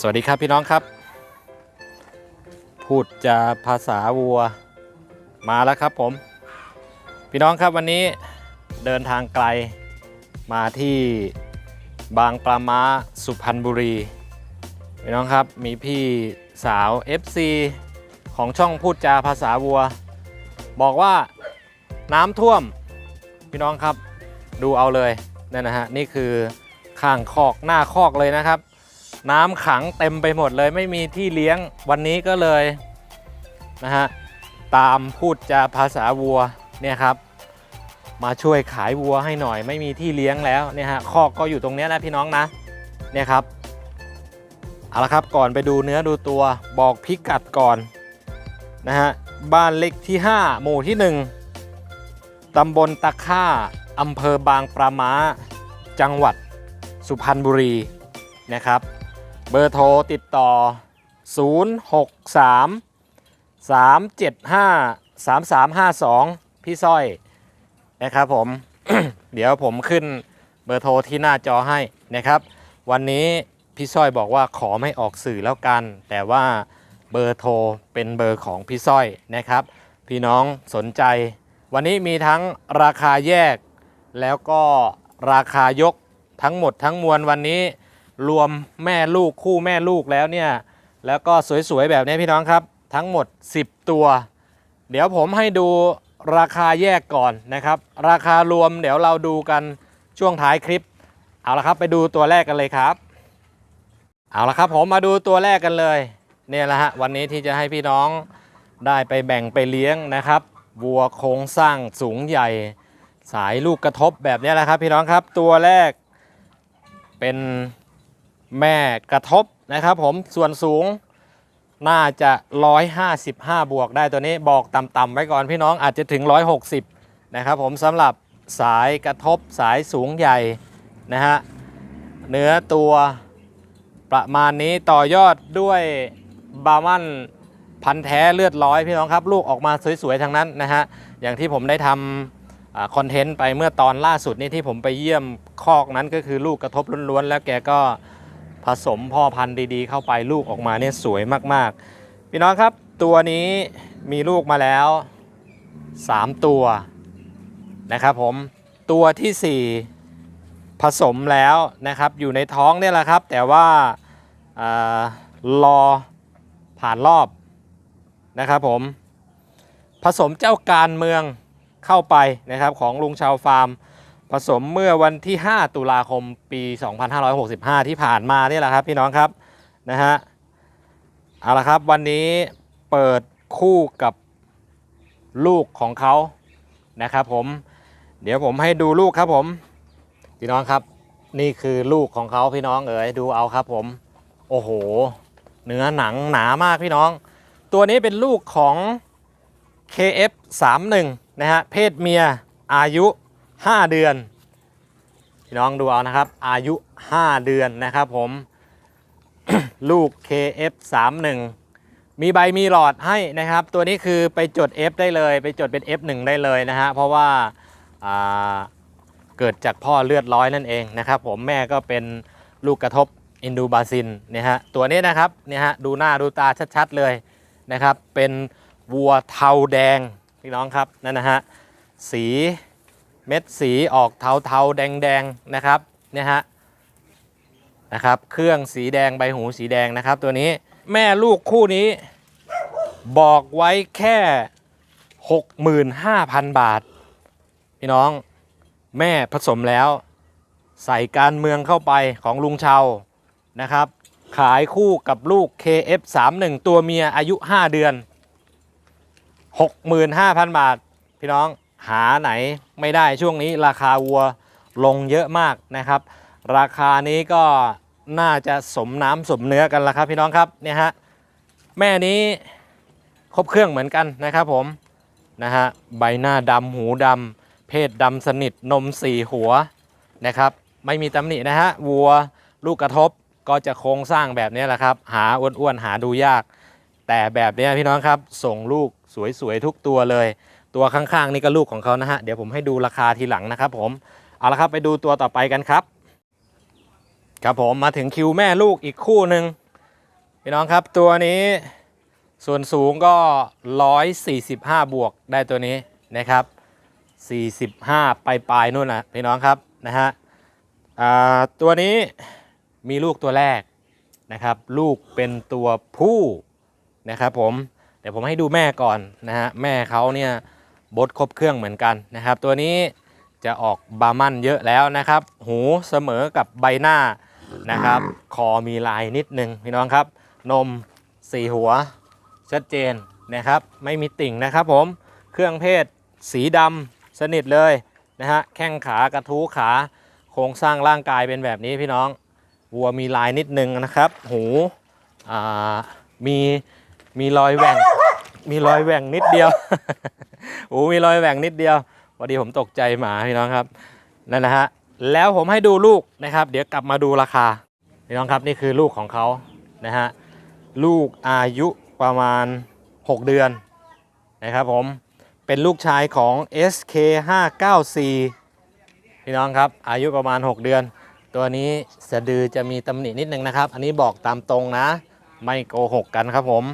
สวัสดีครับพี่น้องครับ พูดจาภาษาวัวมาแล้วครับผม พี่น้องครับวันนี้เดินทางไกลมาที่บางปลาม้าสุพรรณบุรี พี่น้องครับมีพี่สาว FC ของช่องพูดจาภาษาวัว บอกว่าน้ำท่วม พี่น้องครับดูเอาเลยนั่นนะฮะนี่คือข้างคอกหน้าคอกเลยนะครับ น้ำขังเต็มไปหมดเลยไม่มีที่เลี้ยงวันนี้ก็เลยนะฮะตามพูดจาภาษาวัวเนี่ยครับ มาช่วยขายวัวให้หน่อยไม่มีที่เลี้ยงแล้วเนี่ยฮะคอกก็อยู่ตรงนี้ยนะพี่น้องนะเนี่ยครับเอาละครับก่อนไปดูเนื้อดูตัวบอกพิกัดก่อนนะฮะบ้านเล็กที่ 5 หมู่ที่ 1 ตำบลตะค่าอำเภอบางปลาม้า จังหวัดสุพรรณบุรีนะครับ เบอร์โทรติดต่อ 063 375 3352 พี่สร้อยนะครับผม เดี๋ยวผมขึ้นเบอร์โทรที่หน้าจอให้นะครับ วันนี้พี่สร้อยบอกว่าขอไม่ออกสื่อแล้วกัน แต่ว่าเบอร์โทรเป็นเบอร์ของพี่สร้อยนะครับ พี่น้องสนใจ วันนี้มีทั้งราคาแยกแล้วก็ราคายกทั้งหมดทั้งมวลวันนี้ รวมแม่ลูกคู่แม่ลูกแล้วเนี่ย แล้วก็สวยๆแบบนี้พี่น้องครับ ทั้งหมด 10 ตัว เดี๋ยวผมให้ดูราคาแยกก่อนนะครับ ราคารวมเดี๋ยวเราดูกันช่วงท้ายคลิป เอาละครับไปดูตัวแรกกันเลยครับ เอาละครับผมมาดูตัวแรกกันเลย เนี่ยแหละฮะวันนี้ที่จะให้พี่น้องได้ไปแบ่งไปเลี้ยงนะครับวัวโครงสร้างสูงใหญ่ สายลูกกระทบแบบนี้แหละครับ พี่น้องครับตัวแรกเป็น แม่กระทบนะครับผมส่วนสูงน่าจะ 155 บวกได้ตัวนี้บอกต่ำๆไว้ก่อนพี่น้องอาจจะถึง 160 นะครับผมสำหรับสายกระทบสายสูงใหญ่นะฮะเนื้อตัวประมาณนี้ต่อยอดด้วยบามันพันแท้เลือดร้อยพี่น้องครับ ลูกออกมาสวยๆทั้งนั้นนะฮะอย่างที่ผมได้ทำคอนเทนต์ไปเมื่อตอนล่าสุดนี่ที่ผมไปเยี่ยมคอกนั้นก็คือลูกกระทบล้วนๆแล้วแกก็ ผสมพ่อพันธุ์ดีๆ เข้าไปลูกออกมาเนี่ยสวยมากๆ พี่น้องครับตัวนี้มีลูกมาแล้ว 3 ตัวนะครับผมตัวทีสี่4 ผสมแล้วนะครับอยู่ในท้องเนี่ยแหละครับ แต่ว่าอารอผ่านรอบนะครับผมผสมเจ้าการเมืองเข้าไปนะครับของลุงชาวฟาร์ม ผสมเมื่อวันที่ 5 ตุลาคมปี 2565 ที่ผ่านมานี่แหละครับพี่น้องครับนะฮะเอาละครับวันนี้เปิดคู่กับลูกของเขานะครับผมเดี๋ยวผมให้ดูลูกครับผม พี่น้องครับ นี่คือลูกของเขาพี่น้องเอ๋ยดูเอาครับผม โอ้โห เนื้อหนังหนามากพี่น้อง ตัวนี้เป็นลูกของ KF31 นะฮะเพศเมียอายุ 5 เดือนพี่น้องดูเอานะครับ อายุ 5 เดือนนะครับผม ลูก KF31 มีใบมีหลอดให้นะครับ ตัวนี้คือไปจด F ได้เลย ไปจดเป็น F1 ได้เลยนะฮะเพราะว่าาเกิดจากพ่อเลือดร้อยนั่นเองนะครับ ผมแม่ก็เป็นลูกกระทบอินดูบาซินเนี่ยฮะตัวนี้นะครับเนี่ยฮะดูหน้าดูตาชัดๆเลยนะครับ เป็นวัวเทาแดงพี่น้องครับนั่นนะฮะสี เม็ดสีออกเทาเทาๆแดงแดงๆนะครับเนี่ยฮะนะครับเครื่องสีแดงใบหูสีแดงนะครับ ตัวนี้แม่ลูกคู่นี้บอกไว้แค่ 65,000 บาท พี่น้องแม่ผสมแล้ว ใส่การเมืองเข้าไปของลุงเชานะครับ ขายคู่กับลูก KF31 ตัวเมียอายุ 5 เดือน 65,000 บาท พี่น้อง หาไหนไม่ได้ช่วงนี้ราคาวัวลงเยอะมากนะครับ ราคานี้ก็น่าจะสมน้ำสมเนื้อกันละครับพี่น้องครับเนี่ยฮะแม่นี้ครบเครื่องเหมือนกันนะครับผมนะฮะใบหน้าดำหูดำเพศดำสนิทนมสี่หัวนะครับ ไม่มีตำหนินะฮะวัวลูกกระทบก็จะโครงสร้างแบบนี้แหละครับ หาอ้วนๆหาดูยาก แต่แบบนี้พี่น้องครับ ส่งลูกสวยๆทุกตัวเลย ตัวข้างๆนี่ก็ลูกของเขานะฮะ เดี๋ยวผมให้ดูราคาทีหลังนะครับผม เอาละครับไปดูตัวต่อไปกันครับ ครับผมมาถึงคิวแม่ลูกอีกคู่หนึ่งพี่น้องครับตัวนี้ส่วนสูงก็ 145 บวกได้ตัวนี้นะครับ 45 ปลายปลายนู่นนะพี่น้องครับนะฮะอ่าตัวนี้มีลูกตัวแรกนะครับ ลูกเป็นตัวผู้นะครับผมเดี๋ยวผมให้ดูแม่ก่อนนะฮะแม่เขาเนี่ย บดครบเครื่องเหมือนกันนะครับ ตัวนี้จะออกบามันเยอะแล้วนะครับ หูเสมอกับใบหน้านะครับ คอมีลายนิดนึงพี่น้องครับ นมสีหัวชัดเจนนะครับ ไม่มีติ่งนะครับผมเครื่องเพศสีดำสนิทเลยนะฮะแข้งขากระทู้ขาโครงสร้างร่างกายเป็นแบบนี้พี่น้องวัวมีลายนิดนึงนะครับ หูอ่ามีมีรอยแหว่ง มีรอยแหว่งนิดเดียวหูมีรอยแหว่งนิดเดียวพอดีผมตกใจหมาพี่น้องครับนั่นนะฮะแล้วผมให้ดูลูกนะครับ เดี๋ยวกลับมาดูราคาพี่น้องครับนี่คือลูกของเขานะฮะลูกอายุประมาณ 6 เดือนนะครับผมเป็นลูกชายของ SK594 พี่น้องครับอายุประมาณ 6 เดือน ตัวนี้สะดือจะมีตำหนินิดนึงนะครับ อันนี้บอกตามตรงนะ ไม่โกหกกันครับผม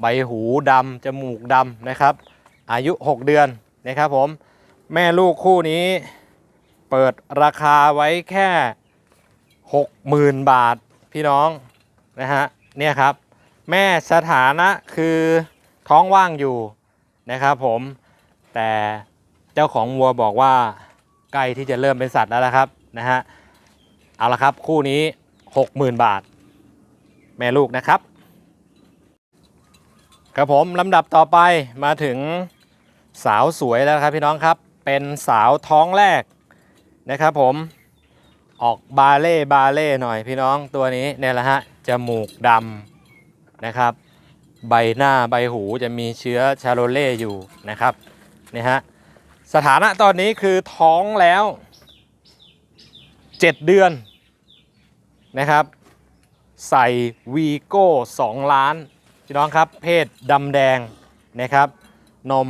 ใบหูดำจมูกดำนะครับ อายุ 6 เดือนนะครับผมแม่ลูกคู่นี้เปิดราคาไว้แค่ 60,000 บาทพี่น้องนะฮะเนี่ยครับ แม่สถานะคือท้องว่างอยู่นะครับผมแต่เจ้าของวัวบอกว่าใกล้ที่จะเริ่มเป็นสัตว์แล้วนะครับนะฮะเอาละครับคู่นี้ 60,000 บาท แม่ลูกนะครับ ครับผมลำดับต่อไปมาถึงสาวสวยแล้วครับพี่น้องครับ เป็นสาวท้องแรกนะครับผมออกบาเล่บาเล่หน่อยพี่น้องตัวนี้เนี่ยแหละฮะจมูกดำนะครับ ใบหน้าใบหูจะมีเชื้อชาโรเล่อยู่นะครับนี่ฮะสถานะตอนนี้คือท้องแล้ว 7 เดือนนะครับ ใส่วีโก้2ล้าน พี่น้องครับ เพศดำแดงนะครับ นม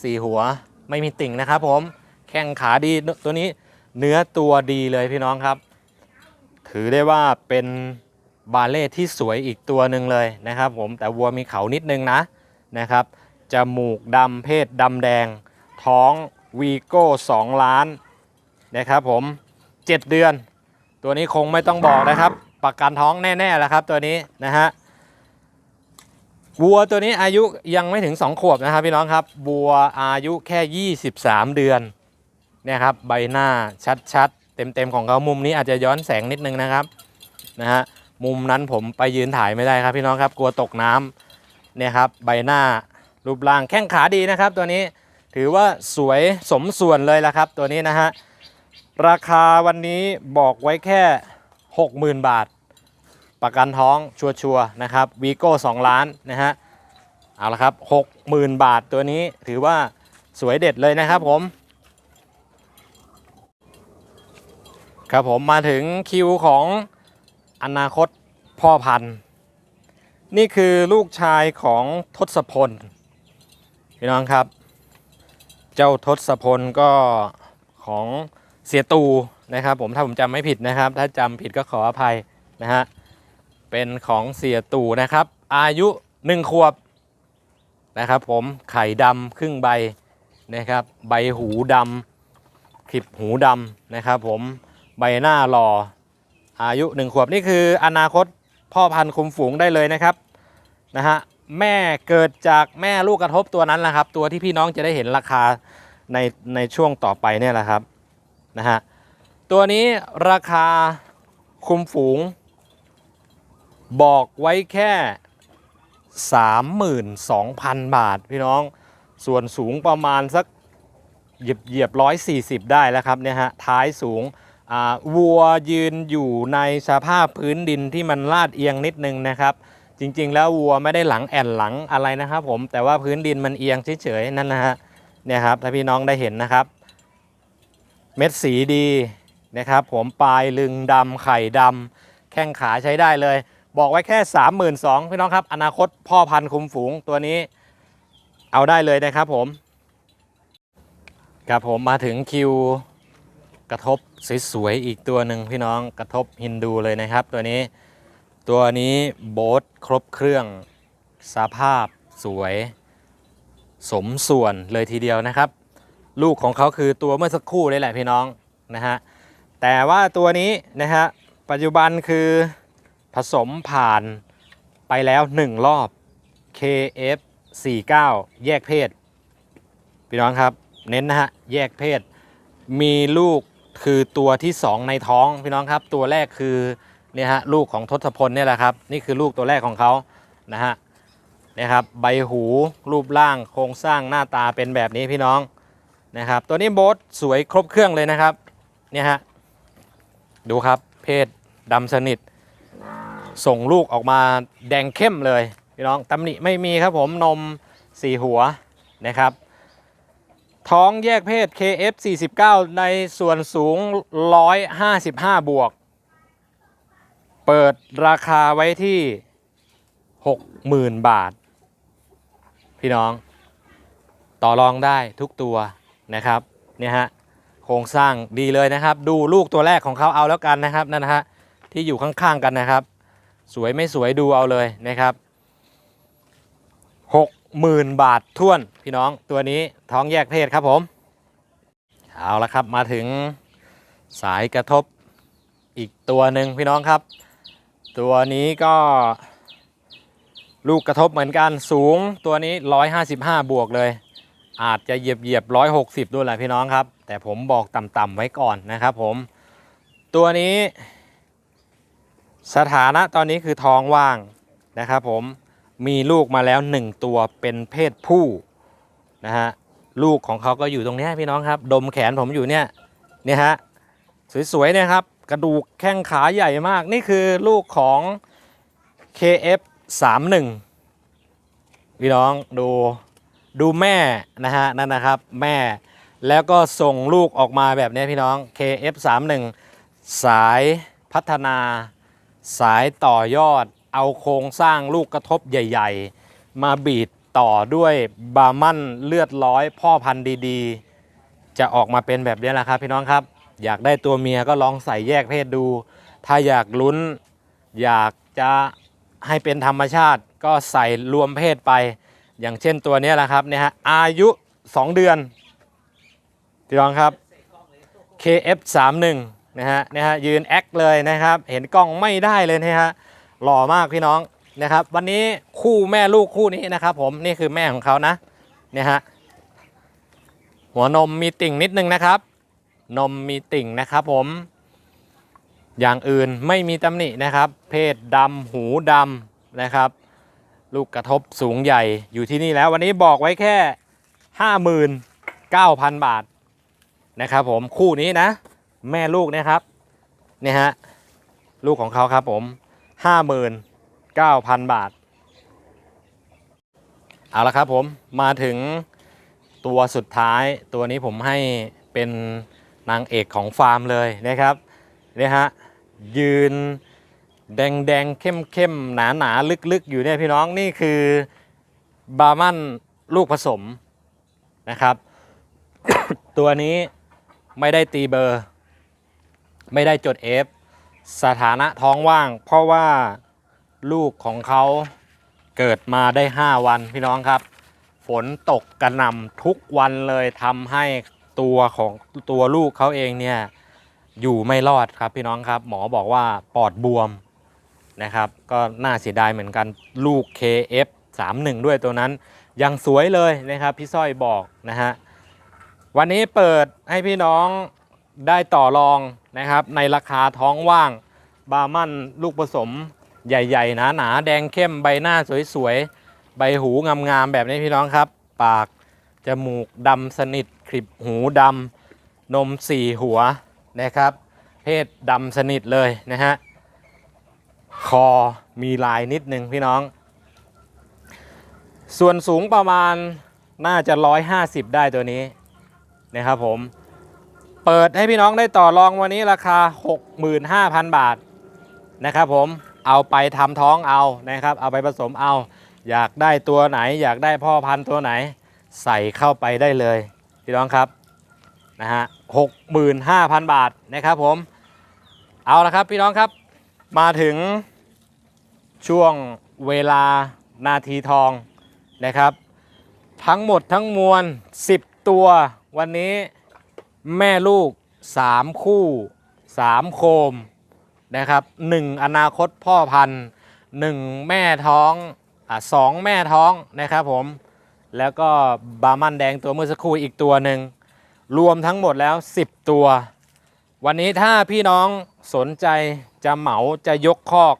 สีหัวไม่มีติ่งนะครับ ผมแข้งขาดีตัวนี้เนื้อตัวดีเลยพี่น้องครับ ถือได้ว่าเป็นบาเล่ที่สวยอีกตัวหนึ่งเลยนะครับ ผมแต่วัวมีเขานิดนึงนะนะครับจมูกดำเพศดำแดง ท้องวีโก้2ล้านนะครับผม 7 เดือน ตัวนี้คงไม่ต้องบอกนะครับ ประกันท้องแน่ๆแล้วครับตัวนี้นะฮะ วัวตัวนี้อายุยังไม่ถึง 2 ขวบนะครับพี่น้องครับวัวอายุแค่ 23 เดือนเนี่ยครับใบหน้าชัดๆ เต็มๆของเขามุมนี้อาจจะย้อนแสงนิดนึงนะครับนะฮะมุมนั้นผมไปยืนถ่ายไม่ได้ครับพี่น้องครับกลัวตกน้ำเนี่ยครับใบหน้ารูปร่างแข้งขาดีนะครับ ตัวนี้ถือว่าสวยสมส่วนเลยละครับ ตัวนี้นะฮะราคาวันนี้บอกไว้แค่ 60,000 บาท ประกันท้องชัวร์ๆนะครับวีโก้2ล้านนะฮะเอาละครับ60,000บาทตัวนี้ถือว่าสวยเด็ดเลยนะครับผมครับผมมาถึงคิวของอนาคตพ่อพันธุ์ นี่คือลูกชายของทศพลพี่น้องครับ เจ้าทศพลก็ของเสียตูนะครับผมถ้าผมจำไม่ผิดนะครับ ถ้าจำผิดก็ขออภัยนะฮะ เป็นของเสียตู่นะครับ อายุ1ขวบนะครับ ผมไข่ดำครึ่งใบนะครับ ใบหูดำคลิปหูดำนะครับ ผมใบหน้าหล่ออายุ1ขวบนี่คืออนาคตพ่อพันธุ์คุมฝูงได้เลยนะครับนะฮะแม่เกิดจากแม่ลูกกระทบตัวนั้นแหละครับ ตัวที่พี่น้องจะได้เห็นราคาในในช่วงต่อไปเนี่ยแหละครับนะฮะตัวนี้ราคาคุมฝูง บอกไว้แค่ 32,000 บาทพี่น้อง ส่วนสูงประมาณสักเหยียบเหยียบร้อยสี่สิบได้แล้วครับเนี่ยฮะท้ายสูงวัวยืนอยู่ในสภาพพื้นดินที่มันลาดเอียงนิดนึงนะครับ จริงๆแล้ววัวไม่ได้หลังแอนหลังอะไรนะครับผมแต่ว่าพื้นดินมันเอียงเฉยๆนั่นนะฮะเนี่ยครับถ้าพี่น้องได้เห็นนะครับ เม็ดสีดีนะครับ ผมปลายลึงดำไข่ดำแข้งขาใช้ได้เลย บอกไว้แค่ 32,000พี่น้องครับ อนาคตพ่อพันธุ์คุมฝูงตัวนี้ เอาได้เลยนะครับผม ครับผมมาถึงคิวกระทบสวยๆอีกตัวหนึ่งพี่น้องกระทบฮินดูเลยนะครับ ตัวนี้ตัวนี้โบ๊ทครบเครื่องสภาพสวย สมส่วนเลยทีเดียวนะครับ ลูกของเขาคือตัวเมื่อสักครู่นี่แหละพี่น้องนะฮะแต่ว่าตัวนี้นะฮะปัจจุบันคือ ผสมผ่านไปแล้ว 1 รอบ KF 49 แยกเพศ พี่น้องครับ เน้นนะฮะ แยกเพศ มีลูกคือตัวที่ 2 ในท้อง พี่น้องครับ ตัวแรกคือเนี่ยฮะลูกของทศพลเนี่ยแหละครับ นี่คือลูกตัวแรกของเขานะฮะนี่ยครับใบหูรูปร่างโครงสร้างหน้าตาเป็นแบบนี้พี่น้องนะครับ ตัวนี้โบทสวยครบเครื่องเลยนะครับเนี่ยฮะดูครับเพศดำสนิท ส่งลูกออกมาแดงเข้มเลยพี่น้องตำหนิไม่มีครับผมนมสีหัวนะครับ ท้องแยกเพศ KF 49ในส่วนสูง 155 บวก เปิดราคาไว้ที่ 60,000 บาท พี่น้อง ต่อรองได้ทุกตัวนะครับเนี่ยฮะโครงสร้างดีเลยนะครับ ดูลูกตัวแรกของเขาเอาแล้วกันนะครับนั่นนะฮะ ที่อยู่ข้างๆกันนะครับ สวยไม่สวยดูเอาเลยนะครับ60,000บาทท่วนพี่น้องตัวนี้ท้องแยกเพศครับผม เอาละครับมาถึงสายกระทบอีกตัวหนึ่งพี่น้องครับ ตัวนี้ก็ลูกกระทบเหมือนกันสูงตัวนี้ 155 บวกเลย อาจจะเหยียบเหยียบ160 ด้วยแหละพี่น้องครับ แต่ผมบอกต่ำๆไว้ก่อนนะครับผม ตัวนี้ สถานะตอนนี้คือท้องว่างนะครับผมมีลูกมาแล้ว 1 ตัวเป็นเพศผู้นะฮะลูกของเขาก็อยู่ตรงนี้พี่น้องครับ ดมแขนผมอยู่เนี่ยเนี่ยฮะสวยๆเนี่ยครับกระดูกแข้งขาใหญ่มาก นี่คือลูกของ KF 31พี่น้องดูดูแม่นะฮะนั่นนะครับแม่แล้วก็ส่งลูกออกมาแบบนี้พี่น้อง KF 31สายพัฒนา สายต่อยอดเอาโครงสร้างลูกกระทบใหญ่ ๆ มาบีดต่อด้วยบามันเลือดร้อยพ่อพันธุ์ดีๆ จะออกมาเป็นแบบนี้แหละครับพี่น้องครับ อยากได้ตัวเมียก็ลองใส่แยกเพศดู ถ้าอยากลุ้น อยากจะให้เป็นธรรมชาติก็ใส่รวมเพศไป อย่างเช่นตัวนี้แหละครับเนี่ยฮะอายุ 2 เดือนพี่น้องครับ KF31 นะฮะนะฮะยืนแอคเลยนะครับ เห็นกล้องไม่ได้เลยนะฮะหล่อมากพี่น้องนะครับ วันนี้คู่แม่ลูกคู่นี้นะครับ ผมนี่คือแม่ของเขานะเนี่ยฮะหัวนมมีติ่งนิดนึงนะครับ นมมีติ่งนะครับผม อย่างอื่นไม่มีตำหนินะครับ เพศดำหูดำนะครับ ลูกกระทบสูงใหญ่อยู่ที่นี่แล้ว วันนี้บอกไว้แค่ 59,000 บาทนะครับผมคู่นี้นะ แม่ลูกนะครับเนี่ยฮะลูกของเขาครับผม59,000บาท เอาละครับผมมาถึงตัวสุดท้ายตัวนี้ผมให้เป็นนางเอกของฟาร์มเลยนะครับเนี่ยฮะยืนแดงแดงเข้มเข้มหนาหนาลึกลึกๆ อยู่เนี่ยพี่น้องนี่คือบาร์มันลูกผสมนะครับ ตัวนี้ไม่ได้ตีเบอร์ ไม่ได้จด F สถานะท้องว่าง เพราะว่าลูกของเขาเกิดมาได้ 5 วันพี่น้องครับ ฝนตกกระหน่ำทุกวันเลยทำให้ตัวของตัวลูกเขาเองเนี่ยอยู่ไม่รอดครับพี่น้องครับ หมอบอกว่าปอดบวมนะครับ ก็น่าเสียดายเหมือนกันลูก KF 31 ด้วยตัวนั้น ยังสวยเลยนะครับพี่สร้อยบอกนะฮะวันนี้เปิดให้พี่น้อง ได้ต่อรองนะครับ ในราคาท้องว่าง บามันลูกผสมใหญ่ๆ หนาๆ แดงเข้มใบหน้าสวยๆ ใบหูงามๆ แบบนี้พี่น้องครับ ปาก จมูกดำสนิทคลิปหูดำนมสี่หัวนะครับ เพศดำสนิทเลยนะฮะ คอมีลายนิดนึงพี่น้อง ส่วนสูงประมาณน่าจะ 150 ได้ตัวนี้นะครับผม เปิดให้พี่น้องได้ต่อรองวันนี้ราคา 65,000 บาทนะครับผมเอาไปทำท้องเอานะครับ เอาไปผสมเอา อยากได้ตัวไหน อยากได้พ่อพันธุ์ตัวไหน ใส่เข้าไปได้เลยพี่น้องครับนะฮะ65,000บาทนะครับผมเอาละครับพี่น้องครับมาถึงช่วงเวลานาทีทองนะครับ ทั้งหมดทั้งมวล 10 ตัววันนี้ แม่ลูก 3 คู่ 3 โคมนะครับ1อนาคตพ่อพันธุ์1แม่ท้องอะสองแม่ท้องนะครับผม แล้วก็บาร์มันแดงตัวเมื่อสักครู่อีกตัวหนึ่งรวมทั้งหมดแล้ว 10 ตัว วันนี้ถ้าพี่น้องสนใจจะเหมาจะยกคอก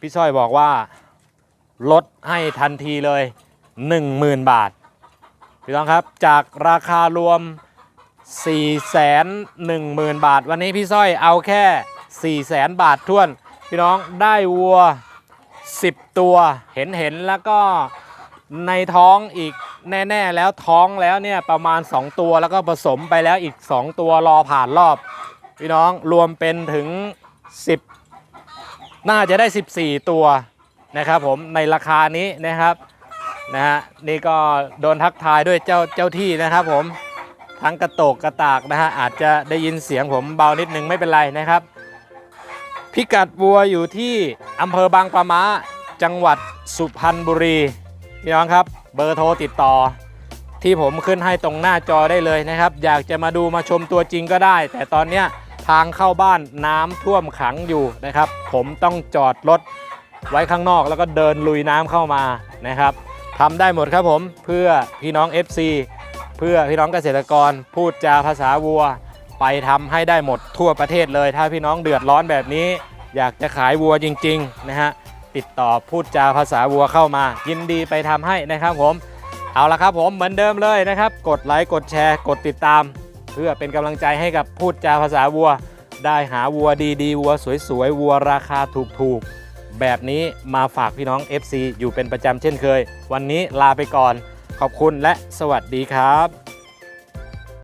พี่สร้อยบอกว่าลดให้ทันทีเลย 10,000 บาท พี่น้องครับจากราคารวม 410,000 บาท วันนี้พี่สร้อยเอาแค่ 400,000บาทท้วน พี่น้องได้วัว 10 ตัวเห็นเห็นแล้วก็ในท้องอีกแน่ ๆ แล้วท้องแล้วเนี่ยประมาณ 2 ตัวแล้วก็ผสมไปแล้วอีก 2 ตัวรอผ่านรอบ พี่น้องรวมเป็นถึง 10 น่าจะได้ 14 ตัวนะครับผมในราคานี้นะครับนะฮะนี่ก็โดนทักทายด้วยเจ้าเจ้าที่นะครับผม ทั้งกระโตกกระตากนะฮะอาจจะได้ยินเสียงผมเบานิดนึงไม่เป็นไรนะครับ พิกัดวัวอยู่ที่อำเภอบางปะมะจังหวัดสุพรรณบุรีพี่น้องครับ เบอร์โทรติดต่อ ที่ผมขึ้นให้ตรงหน้าจอได้เลยนะครับ อยากจะมาดูมาชมตัวจริงก็ได้ แต่ตอนเนี้ยทางเข้าบ้านน้ำท่วมขังอยู่นะครับ ผมต้องจอดรถไว้ข้างนอกแล้วก็เดินลุยน้ำเข้ามานะครับทำได้หมดครับผมเพื่อพี่น้อง FC เพื่อพี่น้องเกษตรกรพูดจาภาษาวัว ไปทำให้ได้หมดทั่วประเทศเลย ถ้าพี่น้องเดือดร้อนแบบนี้ อยากจะขายวัวจริงๆนะฮะติดต่อพูดจาภาษาวัวเข้ามา ยินดีไปทำให้นะครับผมเอาละครับผมเหมือนเดิมเลยนะครับ กดไลค์กดแชร์กดติดตาม เพื่อเป็นกำลังใจให้กับพูดจาภาษาวัว ได้หาวัวดีๆวัวสวยๆวัวราคาถูกๆแบบนี้มาฝากพี่น้อง FC อยู่เป็นประจำเช่นเคย วันนี้ลาไปก่อน ขอบคุณและสวัสดีครับ